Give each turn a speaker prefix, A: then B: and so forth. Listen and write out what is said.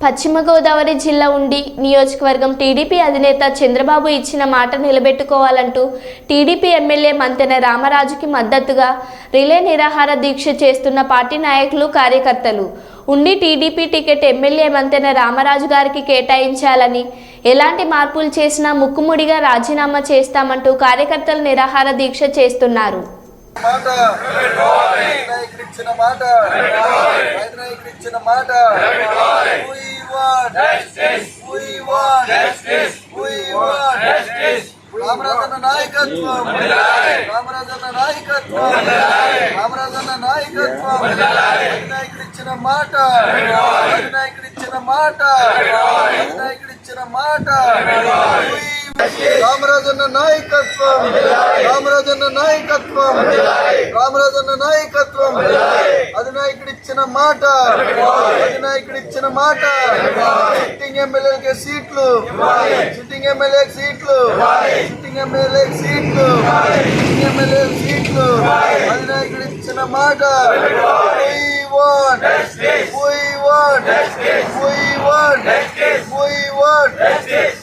A: పశ్చిమ గోదావరి జిల్లా ఉండి నియోజకవర్గం టీడీపీ అధినేత చంద్రబాబు ఇచ్చిన మాట నిలబెట్టుకోవాలంటూ టీడీపీ ఎమ్మెల్యే మంతెన రామరాజుకి మద్దతుగా రిలే నిరాహార దీక్ష చేస్తున్న పార్టీ నాయకులు కార్యకర్తలు. ఉండి TDP ticket MLA Mantena Ramaraju గారికి కేటాయించాలని ఎలాంటి మార్పులు చేసినా ముక్కుముడిగా రాజీనామా చేస్తామంటూ కార్యకర్తలు నిరాహార దీక్ష చేస్తున్నారు.
B: మాట నాయకుడు ఇచ్చిన మాట నాయకుడు ఇచ్చిన మాట We want We want We want రామరాజన్న నాయకత్వం రామరాజన్న నాయకత్వం రామరాజన్న నాయకత్వం నాయకుడు ఇచ్చిన మాట నాయకుడు ఇచ్చిన మాట నాయకుడు ఇచ్చిన మాట రామరాజన్న నాయకత్వం రామరాజన్న నాయకత్వం రామరాజన్న నాయకత్వం అధినాయకుడు ఇచ్చిన మాట అధినాయకుడు ఇచ్చిన మాట సిట్టింగ్ ఎమ్మెల్యేకి సీట్లు. సిట్టింగ్ ఎమ్మెల్యే సీట్లు. సిట్టింగ్ ఎమ్మెల్యే సీట్లు. సిట్టింగ్ ఎమ్మెల్యే సీట్లు. అధినాయకుడు ఇచ్చిన మాట. We want, we want, we want, we want.